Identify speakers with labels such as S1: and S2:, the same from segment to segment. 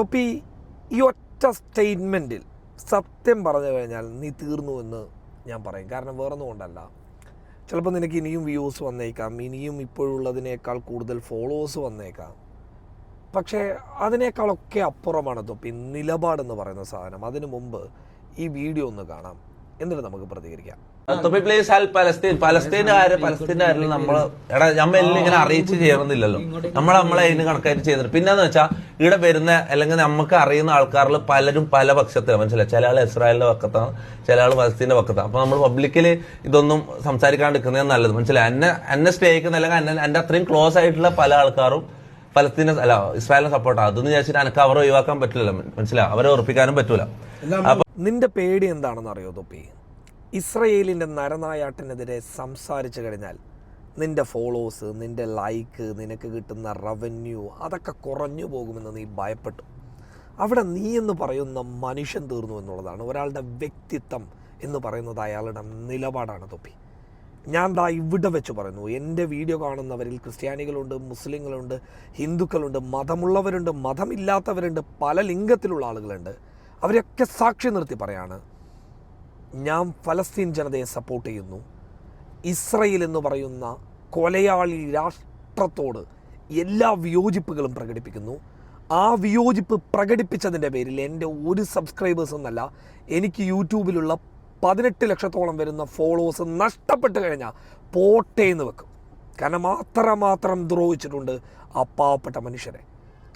S1: തൊപ്പി ഈ ഒറ്റ സ്റ്റേറ്റ്മെന്റിൽ സത്യം പറഞ്ഞു കഴിഞ്ഞാൽ നീ തീർന്നു എന്ന് ഞാൻ പറയും. കാരണം വേറൊന്നും കൊണ്ടല്ല. ചിലപ്പോൾ നിനക്ക് ഇനിയും വ്യൂസ് വന്നേക്കാം. ഇനിയും ഇപ്പോഴുള്ളതിനേക്കാൾ കൂടുതൽ ഫോളോവേഴ്സ് വന്നേക്കാം. പക്ഷേ അതിനേക്കാളൊക്കെ അപ്പുറമാണ് തൊപ്പി നിലപാടെന്ന് പറയുന്ന സാധനം. അതിനു മുമ്പ് ഈ വീഡിയോ ഒന്ന് കാണാം. എന്നിട്ട് നമുക്ക് പ്രതികരിക്കാം.
S2: പ്ലീസ് ഹെൽപ്പ് പലസ്തീൻ പലസ്തീനുകാര് പലസ്തീനുകാരിൽ നമ്മൾ എടാ നമ്മ ഇങ്ങനെ അറിയിച്ച് ചെയ്യണമെന്നില്ലല്ലോ നമ്മൾ നമ്മളെ അതിന് കണക്കായിട്ട് ചെയ്യുന്നുണ്ട് പിന്നെന്ന് വെച്ചാൽ ഇവിടെ വരുന്ന അല്ലെങ്കിൽ നമുക്ക് അറിയുന്ന ആൾക്കാരിൽ പലരും പല പക്ഷത്തിലാണ് മനസ്സിലായി? ചില ആൾ ഇസ്രായേലിന്റെ പക്കത്താണ് ചില ആൾ പലസ്തീന്റെ പക്കത്താണ് അപ്പൊ നമ്മൾ പബ്ലിക്കിൽ ഇതൊന്നും സംസാരിക്കാണ്ടിരിക്കുന്നത് നല്ലത്. മനസ്സിലായി? എന്നെ എന്നെ സ്നേഹിക്കുന്ന അല്ലെങ്കിൽ എന്നെ എന്റെ അത്രയും ക്ലോസ് ആയിട്ടുള്ള പല ആൾക്കാരും പലസ്തീനെ അല്ല ഇസ്രായേലിനെ സപ്പോർട്ടാണ് അതെന്ന് വിചാരിച്ചിട്ട് എനിക്ക് അവരെ ഒഴിവാക്കാൻ പറ്റില്ലല്ലോ. മനസ്സിലായി? അവരെ ഉറപ്പിക്കാനും പറ്റൂല. അപ്പൊ
S1: നിന്റെ പേടി എന്താണെന്ന് അറിയോ തൊപ്പി? ഇസ്രയേലിന്റെ നരനായാട്ടിനെതിരെ സംസാരിച്ചു കഴിഞ്ഞാൽ നിന്റെ ഫോളോവേഴ്സ് നിന്റെ ലൈക്ക് നിനക്ക് കിട്ടുന്ന റവന്യൂ അതൊക്കെ കുറഞ്ഞു പോകുമെന്ന് നീ ഭയപ്പെട്ടു. അവിടെ നീ എന്ന് പറയുന്ന മനുഷ്യൻ തീർന്നു എന്നുള്ളതാണ്. ഒരാളുടെ വ്യക്തിത്വം എന്ന് പറയുന്നത് അയാളുടെ നിലപാടാണ് തൊപ്പി. ഞാൻ ദാ ഇവിടെ വെച്ച് പറയുന്നു. എന്റെ വീഡിയോ കാണുന്നവരിൽ ക്രിസ്ത്യാനികളുണ്ട് മുസ്ലിങ്ങളുണ്ട് ഹിന്ദുക്കളുണ്ട് മതമുള്ളവരുണ്ട് മതമില്ലാത്തവരുണ്ട് പല ലിംഗത്തിലുള്ള ആളുകളുണ്ട്. അവരെയൊക്കെ സാക്ഷി നിർത്തി പറയാണ് ഞാൻ ഫലസ്തീൻ ജനതയെ സപ്പോർട്ട് ചെയ്യുന്നു. ഇസ്രയേൽ എന്ന് പറയുന്ന കൊലയാളി രാഷ്ട്രത്തോട് എല്ലാ വിയോജിപ്പുകളും പ്രകടിപ്പിക്കുന്നു. ആ വിയോജിപ്പ് പ്രകടിപ്പിച്ചതിന്റെ പേരിൽ എന്റെ ഒരു സബ്സ്ക്രൈബേഴ്സ് എന്നല്ല എനിക്ക് യൂട്യൂബിലുള്ള പതിനെട്ട് ലക്ഷത്തോളം വരുന്ന ഫോളോവേഴ്സ് നഷ്ടപ്പെട്ട് കഴിഞ്ഞാൽ പോട്ടേന്ന് വെക്കും. കാരണം അത്രമാത്രം ദ്രോഹിച്ചിട്ടുണ്ട് ആ പാവപ്പെട്ട മനുഷ്യരെ.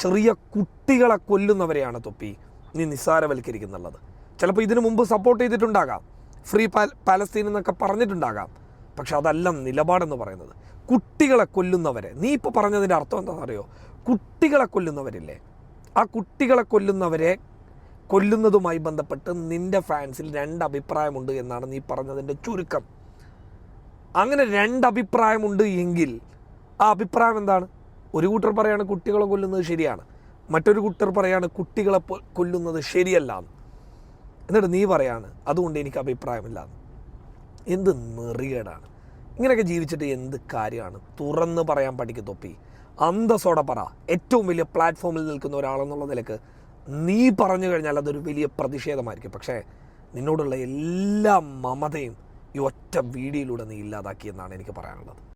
S1: ചെറിയ കുട്ടികളെ കൊല്ലുന്നവരെയാണ് തൊപ്പി. നീ നിസ്സാരവൽക്കരിക്കുന്നുള്ളത്. ചിലപ്പോൾ ഇതിനു മുമ്പ് സപ്പോർട്ട് ചെയ്തിട്ടുണ്ടാകാം. ഫ്രീ പാലസ്തീൻ എന്നൊക്കെ പറഞ്ഞിട്ടുണ്ടാകാം. പക്ഷെ അതല്ല നിലപാടെന്ന് പറയുന്നത്. കുട്ടികളെ കൊല്ലുന്നവരെ നീ ഇപ്പോൾ പറഞ്ഞതിന്റെ അർത്ഥം എന്താണെന്നറിയോ? കുട്ടികളെ കൊല്ലുന്നവരില്ലേ? ആ കുട്ടികളെ കൊല്ലുന്നവരെ കൊല്ലുന്നതുമായി ബന്ധപ്പെട്ട് നിന്റെ ഫാൻസിൽ രണ്ട് അഭിപ്രായമുണ്ട് എന്നാണ് നീ പറഞ്ഞതിന്റെ ചുരുക്കം. അങ്ങനെ രണ്ട് അഭിപ്രായമുണ്ട് എങ്കിൽ ആ അഭിപ്രായം എന്താണ്? ഒരു കൂട്ടർ പറയാണ് കുട്ടികളെ കൊല്ലുന്നത് ശരിയാണ്. മറ്റൊരു കുട്ടർ പറയാണ് കുട്ടികളെ കൊല്ലുന്നത് ശരിയല്ല എന്ന്. എന്നിട്ട് നീ പറയാണ് അതുകൊണ്ട് എനിക്ക് അഭിപ്രായമില്ല. എന്ത് നെറികേടാണ്. ഇങ്ങനെയൊക്കെ ജീവിച്ചിട്ട് എന്ത് കാര്യമാണ്? തുറന്ന് പറയാൻ പഠിക്കും തൊപ്പി. അന്തസ്സോടെ പറ. ഏറ്റവും വലിയ പ്ലാറ്റ്ഫോമിൽ നിൽക്കുന്ന ഒരാളെന്നുള്ള നിലയ്ക്ക് നീ പറഞ്ഞു കഴിഞ്ഞാൽ അതൊരു വലിയ പ്രതിഷേധമായിരിക്കും. പക്ഷേ നിന്നോടുള്ള എല്ലാ മമതയും ഈ ഒറ്റ വീഡിയോയിലൂടെ നീ ഇല്ലാതാക്കിയെന്നാണ് എനിക്ക് പറയാനുള്ളത്.